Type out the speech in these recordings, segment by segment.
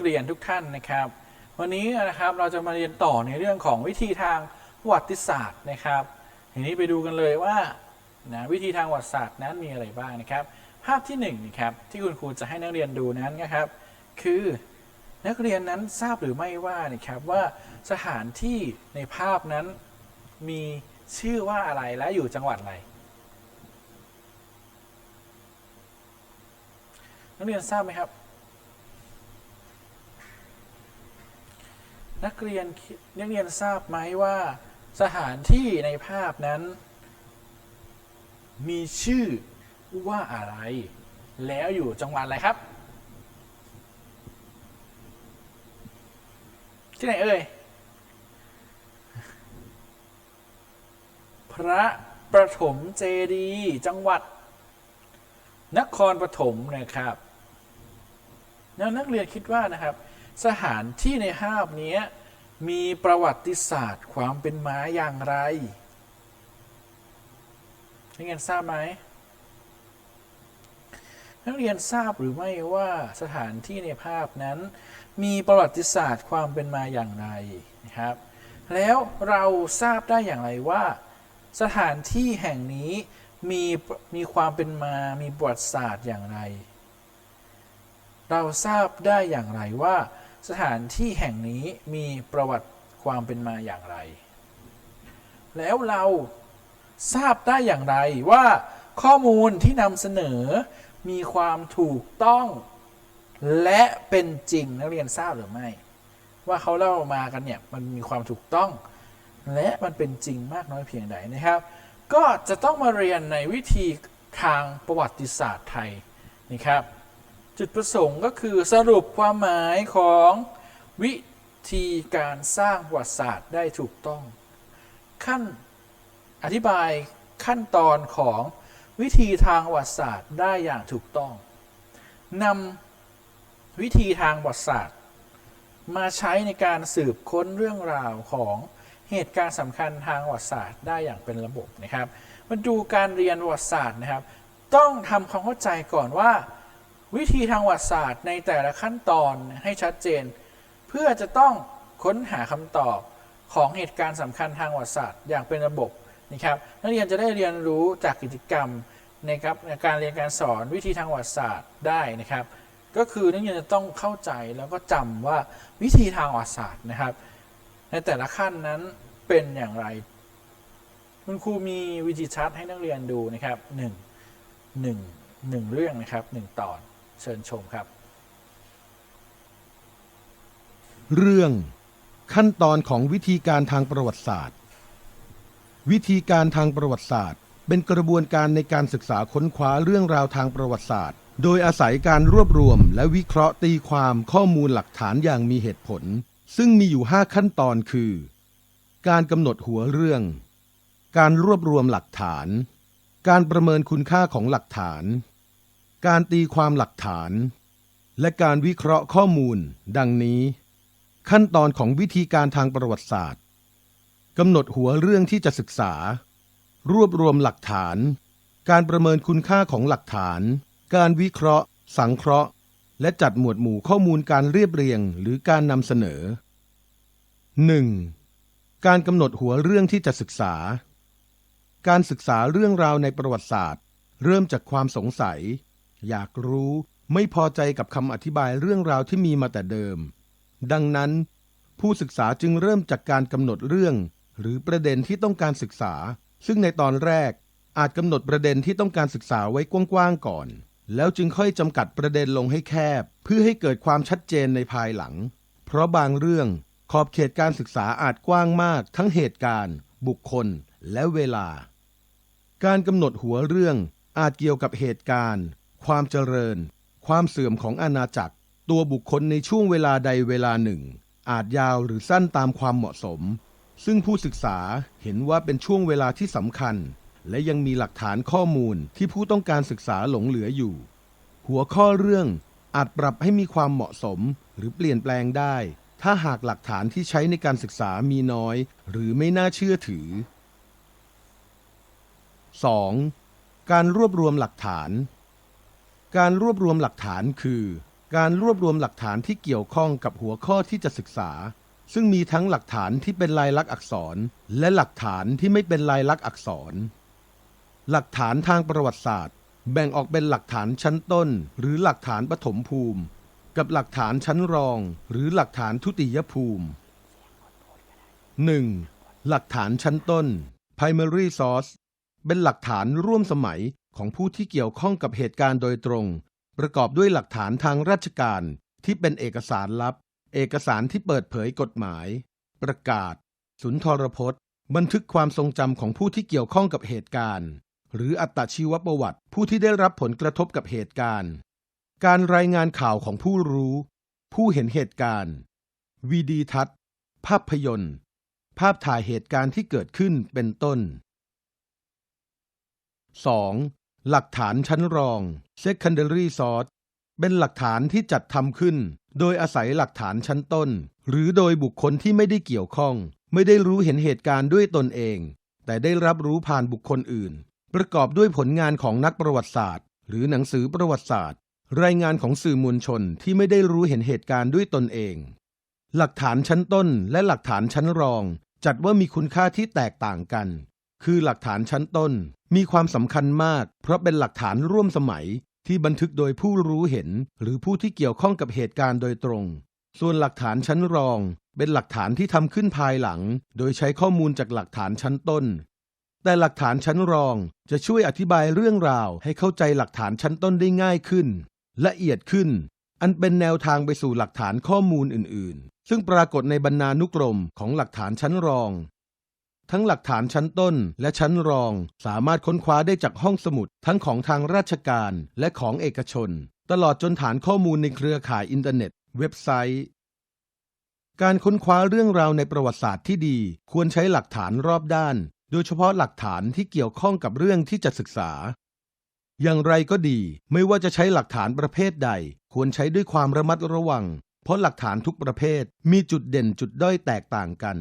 นักเรียนทุกท่านนะครับ วันนี้นะครับเราจะมาเรียนต่อในเรื่องของวิธีทางประวัติศาสตร์นะครับทีนี้ไปดูกันเลยว่านะวิธีทางประวัติศาสตร์นั้นมีอะไรบ้างนะครับ ภาพที่หนึ่งนะครับที่คุณครูจะให้นักเรียนดูนั้นนะครับ คือนักเรียนนั้นทราบหรือไม่ว่านะครับว่าสถานที่ในภาพนั้นมีชื่อว่าอะไรและอยู่จังหวัดอะไรนักเรียนทราบไหมครับ นักเรียนนักเรียนทราบไหมว่า สถานที่ในภาพนั้น มีชื่อว่าอะไร แล้วอยู่จังหวัดอะไรครับ ที่ไหนเอ่ย พระประถมเจดีย์จังหวัด นครปฐมนะครับ แล้วนักเรียนคิดว่านะครับ สถานที่ในภาพนี้มีประวัติศาสตร์ความเป็นมาอย่างไรนักเรียนทราบไหมนักเรียนทราบหรือไม่ว่าสถานที่ในภาพนั้น มีประวัติศาสตร์ความเป็นมาอย่างไรนะครับ แล้วเราทราบได้อย่างไรว่า สถานที่แห่งนี้มีมีความเป็นมา มีประวัติศาสตร์อย่างไร เราทราบได้อย่างไรว่า สถานที่แห่งนี้มีประวัติความเป็นมาอย่างไร แล้วเราทราบได้อย่างไรว่าข้อมูลที่นำเสนอมีความถูกต้อง และเป็นจริงนักเรียนทราบหรือไม่ ว่าเขาเล่ามากันเนี่ยมันมีความถูกต้อง และมันเป็นจริงมากน้อยเพียงใดนะครับ ก็จะต้องมาเรียนในวิธีทางประวัติศาสตร์ไทยนะครับ จุดประสงค์ก็คือสรุปความหมายของวิธีการสร้างประวัติศาสตร์ได้ถูกต้อง ขั้นอธิบายขั้นตอนของวิธีทางประวัติศาสตร์ได้อย่างถูกต้องนำวิธีทางประวัติศาสตร์ มาใช้ในการสืบค้นเรื่องราวของเหตุการณ์สำคัญทางประวัติศาสตร์ได้อย่างเป็นระบบนะครับ มาดูการเรียนประวัติศาสตร์นะครับ ต้องทำความเข้าใจก่อนว่า วิธีทางวัติศาสตร์ในแต่ละขั้นตอนให้ชัดเจน เพื่อจะต้องค้นหาคำตอบของเหตุการณ์สำคัญทางวัติศาสตร์อย่างเป็นระบบนะครับนักเรียนจะได้เรียนรู้จากกิจกรรมนะครับในการเรียนการสอนวิธีทางวัติศาสตร์ได้นะครับ ก็คือนักเรียนจะต้องเข้าใจแล้วก็จำว่าวิธีทางวัติศาสตร์นะครับ ในแต่ละขั้นนั้นเป็นอย่างไร คุณครูมีวิธีชัดให้นักเรียนดูนะครับหนึ่งหนึ่งหนึ่งเรื่องนะครับหนึ่งตอน เชิญชมครับ เรื่องขั้นตอนของวิธีการทางประวัติศาสตร์ วิธีการทางประวัติศาสตร์ เป็นกระบวนการในการศึกษาค้นคว้าเรื่องราวทางประวัติศาสตร์ โดยอาศัยการรวบรวม และวิเคราะห์ตีความข้อมูลหลักฐานอย่างมีเหตุผล ซึ่งมีอยู่ 5 ขั้นตอนคือ การกำหนดหัวเรื่อง การรวบรวมหลักฐาน การประเมินคุณค่าของหลักฐาน การตีความหลักฐาน และการวิเคราะห์ข้อมูล ดังนี้ ขั้นตอนของวิธีการทางประวัติศาสตร์กำหนดหัวเรื่องที่จะศึกษา รวบรวมหลักฐาน การประเมินคุณค่าของหลักฐาน การวิเคราะห์ สังเคราะห์ และจัดหมวดหมู่ข้อมูลการเรียบเรียงหรือการนำเสนอ 1. การกำหนดหัวเรื่องที่จะศึกษา การศึกษาเรื่องราวในประวัติศาสตร์ เริ่มจากความสงสัย อยากรู้ ไม่พอใจกับคำอธิบายเรื่องราวที่มีมาแต่เดิม ดังนั้น ผู้ศึกษาจึงเริ่มจากการกำหนดเรื่อง หรือประเด็นที่ต้องการศึกษา ซึ่งในตอนแรกอาจกำหนดประเด็นที่ต้องการศึกษาไว้กว้างๆก่อน แล้วจึงค่อยจำกัดประเด็นลงให้แคบ เพื่อให้เกิดความชัดเจนในภายหลัง เพราะบางเรื่องขอบเขตการศึกษาอาจกว้างมาก ทั้งเหตุการณ์ บุคคล และเวลา การกำหนดหัวเรื่องอาจเกี่ยวกับเหตุการณ์ ความเจริญ ความเสื่อมของอาณาจักร ตัวบุคคลในช่วงเวลาใดเวลาหนึ่ง อาจยาวหรือสั้นตามความเหมาะสม ซึ่งผู้ศึกษาเห็นว่าเป็นช่วงเวลาที่สำคัญ และยังมีหลักฐานข้อมูลที่ผู้ต้องการศึกษาหลงเหลืออยู่ หัวข้อเรื่องอาจปรับให้มีความเหมาะสมหรือเปลี่ยนแปลงได้ ถ้าหากหลักฐานที่ใช้ในการศึกษามีน้อย หรือไม่น่าเชื่อถือ 2. การรวบรวมหลักฐาน การรวบรวมหลักฐานคือ การรวบรวมหลักฐานที่เกี่ยวข้องกับหัวข้อที่จะศึกษา ซึ่งมีทั้งหลักฐานที่เป็นลายลักษณ์อักษร และหลักฐานที่ไม่เป็นลายลักษณ์อักษร หลักฐานทางประวัติศาสตร์ แบ่งออกเป็นหลักฐานชั้นต้น หรือหลักฐานปฐมภูมิ กับหลักฐานชั้นรอง หรือหลักฐานทุติยภูมิ 1. หลักฐานชั้นต้น primary source เป็นหลักฐานร่วมสมัย ของผู้ที่เกี่ยวข้องกับเหตุการณ์โดยตรง ประกอบด้วยหลักฐานทางราชการที่เป็นเอกสารลับ เอกสารที่เปิดเผยกฎหมาย ประกาศ สุนทรพจน์ บันทึกความทรงจำของผู้ที่เกี่ยวข้องกับเหตุการณ์ หรืออัตชีวประวัติผู้ที่ได้รับผลกระทบกับเหตุการณ์ การรายงานข่าวของผู้รู้ ผู้เห็นเหตุการณ์วีดีทัศน์ ภาพยนตร์ ภาพถ่ายเหตุการณ์ที่เกิดขึ้นเป็นต้น 2. หลักฐานชั้นรอง secondary source เป็นหลักฐานที่จัดทำขึ้น โดยอาศัยหลักฐานชั้นต้น หรือโดยบุคคลที่ไม่ได้เกี่ยวข้อง ไม่ได้รู้เห็นเหตุการณ์ด้วยตนเอง แต่ได้รับรู้ผ่านบุคคลอื่น ประกอบด้วยผลงานของนักประวัติศาสตร์ หรือหนังสือประวัติศาสตร์ รายงานของสื่อมวลชนที่ไม่ได้รู้เห็นเหตุการณ์ด้วยตนเอง หลักฐานชั้นต้นและหลักฐานชั้นรอง จัดว่ามีคุณค่าที่แตกต่างกัน คือหลักฐานชั้นต้น มีความสำคัญมาก เพราะเป็นหลักฐานร่วมสมัยที่บันทึกโดยผู้รู้เห็น หรือผู้ที่เกี่ยวข้องกับเหตุการณ์โดยตรง ส่วนหลักฐานชั้นรอง เป็นหลักฐานที่ทำขึ้นภายหลัง โดยใช้ข้อมูลจากหลักฐานชั้นต้น แต่หลักฐานชั้นรองจะช่วยอธิบายเรื่องราวให้เข้าใจหลักฐานชั้นต้นได้ง่ายขึ้น ละเอียดขึ้น อันเป็นแนวทางไปสู่หลักฐานข้อมูลอื่น ๆ ซึ่งปรากฏในบรรณานุกรมของหลักฐานชั้นรอง ทั้งหลักฐานชั้นต้นและชั้นรอง สามารถค้นคว้าได้จากห้องสมุด ทั้งของทางราชการและของเอกชน ตลอดจนฐานข้อมูลในเครือข่ายอินเทอร์เน็ต เว็บไซต์ การค้นคว้าเรื่องราวในประวัติศาสตร์ที่ดี ควรใช้หลักฐานรอบด้าน โดยเฉพาะหลักฐานที่เกี่ยวข้องกับเรื่องที่จะศึกษา อย่างไรก็ดี ไม่ว่าจะใช้หลักฐานประเภทใด ควรใช้ด้วยความระมัดระวัง เพราะหลักฐานทุกประเภทมีจุดเด่นจุดด้อยแตกต่างกัน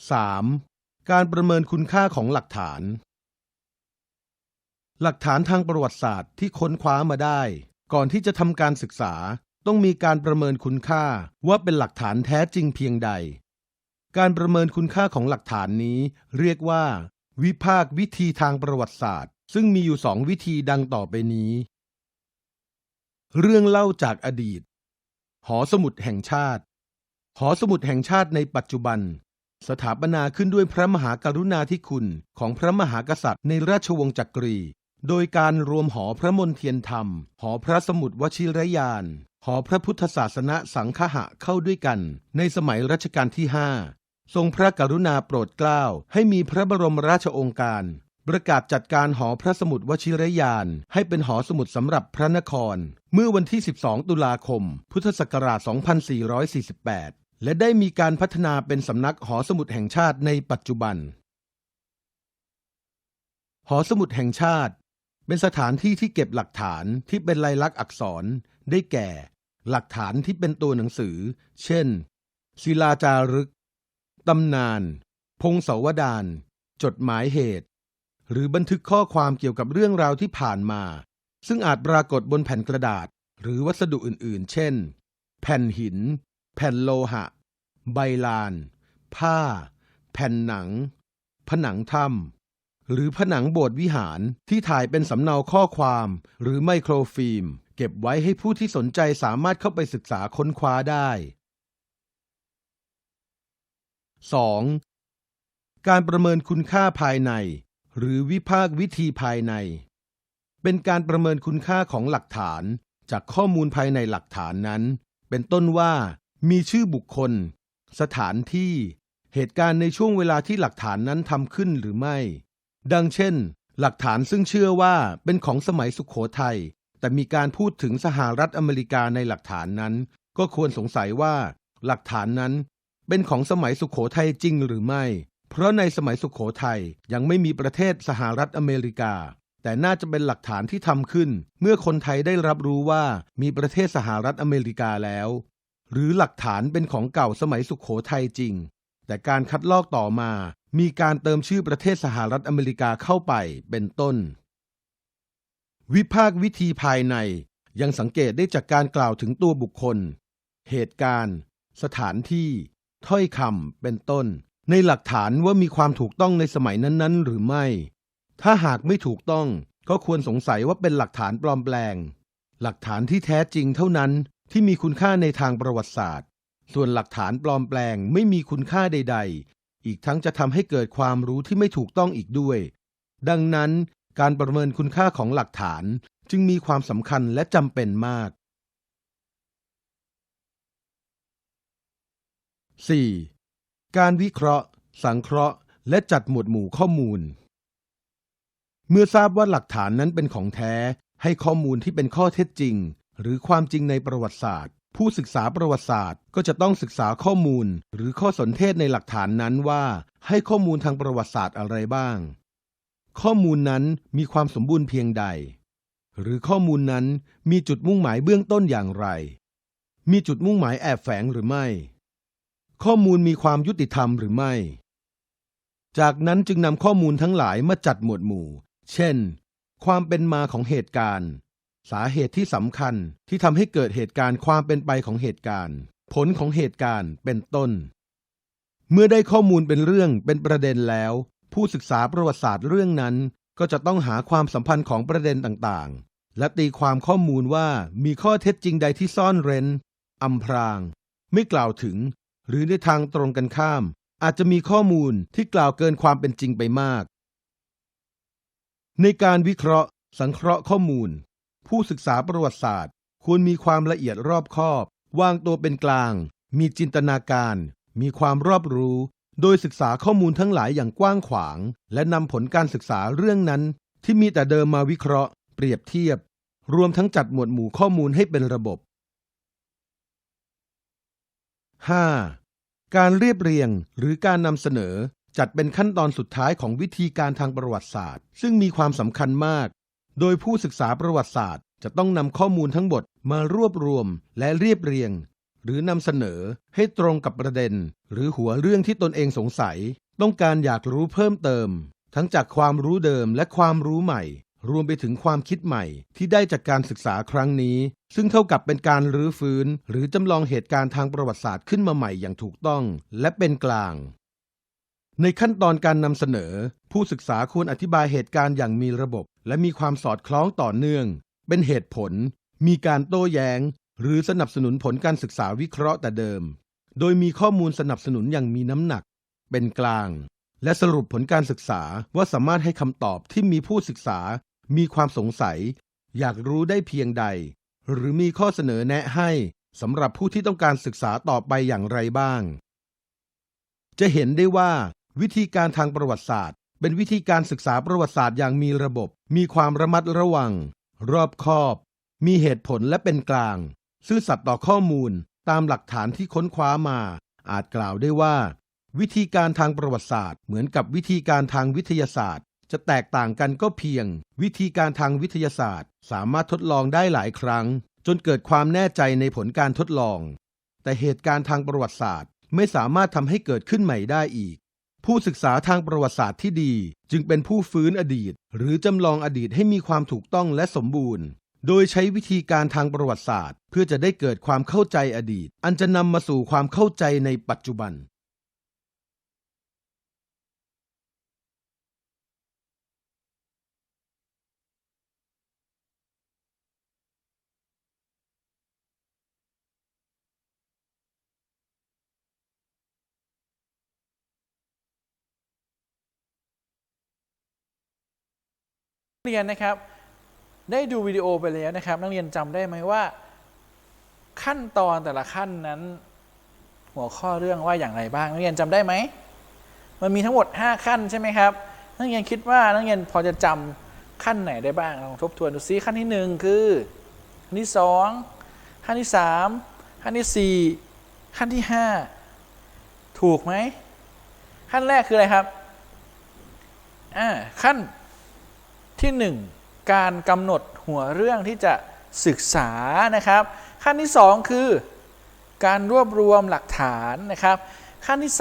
3. การประเมินคุณค่าของหลักฐาน หลักฐานทางประวัติศาสตร์ที่ค้นคว้ามาได้ ก่อนที่จะทำการศึกษา ต้องมีการประเมินคุณค่าว่าเป็นหลักฐานแท้จริงเพียงใด การประเมินคุณค่าของหลักฐานนี้ เรียกว่า วิพากวิธีทางประวัติศาสตร์ ซึ่งมีอยู่สองวิธีดังต่อไปนี้ เรื่องเล่าจากอดีต หอสมุดแห่งชาติ หอสมุดแห่งชาติในปัจจุบัน สถาปนาขึ้นด้วยพระมหากรุณาธิคุณของพระมหากษัตริย์ในราชวงศ์จักรี โดยการรวมหอพระมนเทียนธรรม หอพระสมุดวชิรยาน หอพระพุทธศาสนสังฆะเข้าด้วยกัน ในสมัยรัชกาลที่5ทรงพระกรุณาโปรดเกล้าให้มีพระบรมราชองค์การ ประกาศจัดการหอพระสมุดวชิรยาน ให้เป็นหอสมุดสำหรับพระนคร เมื่อวันที่ 12 ตุลาคม พุทธศักราช 2448 และได้มีการพัฒนาเป็นสำนักหอสมุดแห่งชาติในปัจจุบัน หอสมุดแห่งชาติ เป็นสถานที่ที่เก็บหลักฐานที่เป็นลายลักษณ์อักษร ได้แก่ หลักฐานที่เป็นตัวหนังสือ เช่น ศิลาจารึก ตำนาน พงศาวดาร จดหมายเหตุ หรือบันทึกข้อความเกี่ยวกับเรื่องราวที่ผ่านมา ซึ่งอาจปรากฏบนแผ่นกระดาษ หรือวัสดุอื่น ๆ เช่น แผ่นหิน แผ่นโลหะ ใบลาน ผ้า แผ่นหนัง ผนังถ้ำหรือผนังโบสถ์วิหารที่ถ่ายเป็นสำเนาข้อความ หรือไมโครฟิล์ม เก็บไว้ให้ผู้ที่สนใจสามารถเข้าไปศึกษาค้นคว้าได้ 2. การประเมินคุณค่าภายใน หรือวิพากวิธีภายใน เป็นการประเมินคุณค่าของหลักฐาน จากข้อมูลภายในหลักฐานนั้น เป็นต้นว่า มีชื่อบุคคล สถานที่ เหตุการณ์ในช่วงเวลาที่หลักฐานนั้นทำขึ้นหรือไม่ ดังเช่น หลักฐานซึ่งเชื่อว่าเป็นของสมัยสุขโขทัย แต่มีการพูดถึงสหรัฐอเมริกาในหลักฐานนั้น ก็ควรสงสัยว่า หลักฐานนั้นเป็นของสมัยสุขโขทัยจริงหรือไม่ เพราะในสมัยสุขโขทัยยังไม่มีประเทศสหรัฐอเมริกา แต่น่าจะเป็นหลักฐานที่ทำขึ้น เมื่อคนไทยได้รับรู้ว่ามีประเทศสหรัฐอเมริกาแล้ว หรือหลักฐานเป็นของเก่าสมัยสุขโขทัยจริง แต่การคัดลอกต่อมามีการเติมชื่อประเทศสหรัฐอเมริกาเข้าไปเป็นต้น วิพากษ์วิธีภายในยังสังเกตได้จากการกล่าวถึงตัวบุคคล เหตุการณ์ สถานที่ ถ้อยคำเป็นต้น ในหลักฐานว่ามีความถูกต้องในสมัยนั้นๆ หรือไม่ ถ้าหากไม่ถูกต้องก็ควรสงสัยว่าเป็นหลักฐานปลอมแปลง หลักฐานที่แท้จริงเท่านั้น ที่มีคุณค่าในทางประวัติศาสตร์ ส่วนหลักฐานปลอมแปลงไม่มีคุณค่าใด ๆ อีกทั้งจะทำให้เกิดความรู้ที่ไม่ถูกต้องอีกด้วย ดังนั้นการประเมินคุณค่าของหลักฐานจึงมีความสำคัญและจำเป็นมาก 4. การวิเคราะห์ สังเคราะห์ และจัดหมวดหมู่ข้อมูล เมื่อทราบว่าหลักฐานนั้นเป็นของแท้ ให้ข้อมูลที่เป็นข้อเท็จจริง หรือความจริงในประวัติศาสตร์ ผู้ศึกษาประวัติศาสตร์ ก็จะต้องศึกษาข้อมูล หรือข้อสนเทศในหลักฐานนั้นว่า ให้ข้อมูลทางประวัติศาสตร์อะไรบ้าง ข้อมูลนั้นมีความสมบูรณ์เพียงใด หรือข้อมูลนั้นมีจุดมุ่งหมายเบื้องต้นอย่างไร มีจุดมุ่งหมายแอบแฝงหรือไม่ ข้อมูลมีความยุติธรรมหรือไม่ จากนั้นจึงนำข้อมูลทั้งหลายมาจัดหมวดหมู่ เช่น ความเป็นมาของเหตุการณ์ สาเหตุที่สำคัญที่ทำให้เกิดเหตุการณ์ความเป็นไปของเหตุการณ์ ผลของเหตุการณ์เป็นต้น เมื่อได้ข้อมูลเป็นเรื่องเป็นประเด็นแล้ว ผู้ศึกษาประวัติศาสตร์เรื่องนั้น ก็จะต้องหาความสัมพันธ์ของประเด็นต่างๆ และตีความข้อมูลว่ามีข้อเท็จจริงใดที่ซ่อนเร้นอำพราง ไม่กล่าวถึง หรือในทางตรงกันข้าม อาจจะมีข้อมูลที่กล่าวเกินความเป็นจริงไปมาก ในการวิเคราะห์ สังเคราะห์ข้อมูล ผู้ศึกษาประวัติศาสตร์ ควรมีความละเอียดรอบคอบ วางตัวเป็นกลาง มีจินตนาการ มีความรอบรู้ โดยศึกษาข้อมูลทั้งหลายอย่างกว้างขวาง และนำผลการศึกษาเรื่องนั้น ที่มีแต่เดิมมาวิเคราะห์ เปรียบเทียบ รวมทั้งจัดหมวดหมู่ข้อมูลให้เป็นระบบ 5. การเรียบเรียงหรือการนำเสนอจัดเป็นขั้นตอนสุดท้ายของวิธีการทางประวัติศาสตร์ ซึ่งมีความสำคัญมาก โดยผู้ศึกษาประวัติศาสตร์ จะต้องนำข้อมูลทั้งหมดมารวบรวมและเรียบเรียง หรือนำเสนอให้ตรงกับประเด็น หรือหัวเรื่องที่ตนเองสงสัย ต้องการอยากรู้เพิ่มเติม ทั้งจากความรู้เดิมและความรู้ใหม่ รวมไปถึงความคิดใหม่ที่ได้จากการศึกษาครั้งนี้ ซึ่งเท่ากับเป็นการรื้อฟื้น หรือจำลองเหตุการณ์ทางประวัติศาสตร์ขึ้นมาใหม่อย่างถูกต้องและเป็นกลางในขั้นตอนการนำเสนอ ผู้ศึกษาควรอธิบายเหตุการณ์อย่างมีระบบ และมีความสอดคล้องต่อเนื่อง เป็นเหตุผล มีการโต้แย้ง หรือสนับสนุนผลการศึกษาวิเคราะห์แต่เดิม โดยมีข้อมูลสนับสนุนอย่างมีน้ำหนัก เป็นกลาง และสรุปผลการศึกษาว่าสามารถให้คำตอบที่มีผู้ศึกษา มีความสงสัย อยากรู้ได้เพียงใด หรือมีข้อเสนอแนะให้สำหรับผู้ที่ต้องการศึกษาต่อไปอย่างไรบ้าง จะเห็นได้ว่าวิธีการทางประวัติศาสตร์ เป็นวิธีการศึกษาประวัติศาสตร์อย่างมีระบบ มีความระมัดระวัง รอบคอบ มีเหตุผลและเป็นกลาง ซื่อสัตย์ต่อข้อมูลตามหลักฐานที่ค้นคว้ามา อาจกล่าวได้ว่า วิธีการทางประวัติศาสตร์ เหมือนกับวิธีการทางวิทยาศาสตร์ จะแตกต่างกันก็เพียง วิธีการทางวิทยาศาสตร์ สามารถทดลองได้หลายครั้ง จนเกิดความแน่ใจในผลการทดลอง แต่เหตุการณ์ทางประวัติศาสตร์ไม่สามารถทำให้เกิดขึ้นใหม่ได้อีก ผู้ศึกษาทางประวัติศาสตร์ที่ดี จึงเป็นผู้ฟื้นอดีต หรือจำลองอดีตให้มีความถูกต้องและสมบูรณ์ โดยใช้วิธีการทางประวัติศาสตร์ เพื่อจะได้เกิดความเข้าใจอดีต อันจะนำมาสู่ความเข้าใจในปัจจุบัน เรียนนะครับได้ดูวิดีโอไปแล้วนะครับ นักเรียนจำได้ไหมว่า ขั้นตอนแต่ละขั้นนั้น หัวข้อเรื่องว่าอย่างไรบ้าง นักเรียนจำได้ไหมมันมีทั้งหมด 5 ขั้นใช่ไหมครับนักเรียนคิดว่านักเรียนพอจะจำขั้นไหนได้บ้างลองทบทวนดูซิขั้นที่ 1 คือขั้นที่ 2 ขั้นที่ 3 ขั้นที่ 4 ขั้นที่ 5 ถูกไหมขั้นแรกคืออะไรครับอ่าขั้น ที่ 1 การกำหนดหัวเรื่องที่จะศึกษานะครับ ขั้นที่ 2 คือ การรวบรวมหลักฐานนะครับ ขั้นที่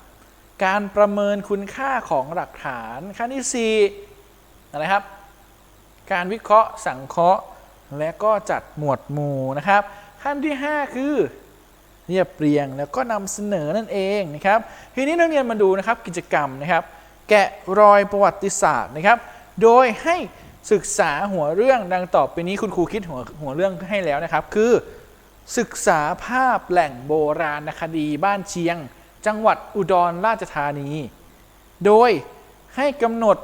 3 การประเมินคุณค่าของหลักฐาน ขั้นที่4อะไรครับ การวิเคราะห์สังเคราะห์และก็จัดหมวดหมู่นะครับ ขั้นที่ 5 คือเรียบเรียงแล้วก็นำเสนอนั่นเองนะครับ ทีนี้นักเรียนมาดูนะครับกิจกรรมนะครับ แกะรอยประวัติศาสตร์นะครับ โดยให้ศึกษาหัวเรื่องดังต่อไปนี้คุณครูคิดหัวหัวเรื่องให้แล้วนะครับ คือ ศึกษาภาพแหล่งโบราณคดีบ้านเชียง จังหวัดอุดรราชธานี โดยให้กำหนด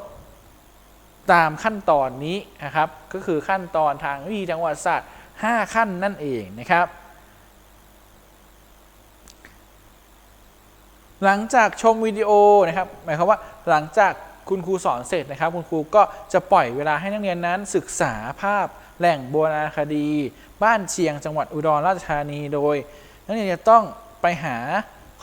ตามขั้นตอนนี้นะครับ ก็คือขั้นตอนทางวิธีทางประวัติศาสตร์ 5 ขั้นนั่นเองนะครับ หลังจากชมวิดีโอนะครับ หมายความว่าหลังจาก คุณครูสอนเสร็จนะครับ คุณครูก็จะปล่อยเวลาให้นักเรียนนั้นศึกษาภาพแหล่งโบราณคดี บ้านเชียงจังหวัดอุดรราชธานีโดย นักเรียนจะต้องไปหา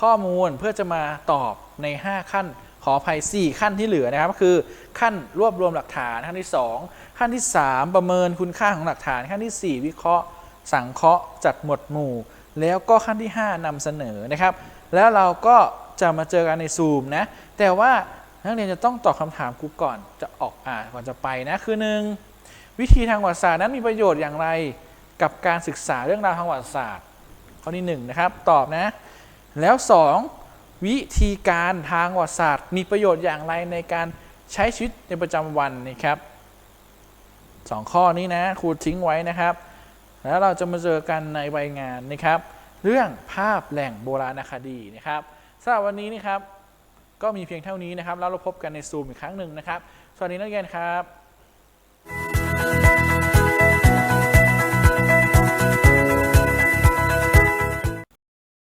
ข้อมูลเพื่อจะมาตอบใน 5 ขั้นขออภัย 4 ขั้นที่เหลือนะครับก็คือขั้นรวบรวมหลักฐานขั้นที่ 2 ขั้นที่ 3 ประเมินคุณค่าของหลักฐาน ขั้นทีสี่4 วิเคราะห์ สังเคราะห์จัดหมวดหมู่ แล้วก็ขั้นที่ 5นำเสนอนะครับ แล้วเราก็จะมาเจอกันในซูมนะแต่ว่า นักเรียนจะต้องตอบคำถามครูก่อนจะออกอ่านก่อนจะไปนะคือหนึ่งวิธีทางประวัติศาสตร์นั้นมีประโยชน์อย่างไรกับการศึกษาเรื่องราวทางประวัติศาสตร์ข้อที่1นงนะครับตอบนะ แล้ว 2 วิธีการทางประวัติศาสตร์ มีประโยชน์อย่างไรในการใช้ชีวิตในประจำวันนะครับสองข้อนี้นะครูทิ้งไว้นะครับ แล้วเราจะมาเจอกันในใบงานนะครับ เรื่องภาพแหล่งโบราณคดีนะครับสำหรับวันนี้นะครับ ก็มีเพียงเท่านี้นะครับ แล้วเราพบกันในซูมอีกครั้งหนึ่งนะครับ สวัสดีนักเรียนครับ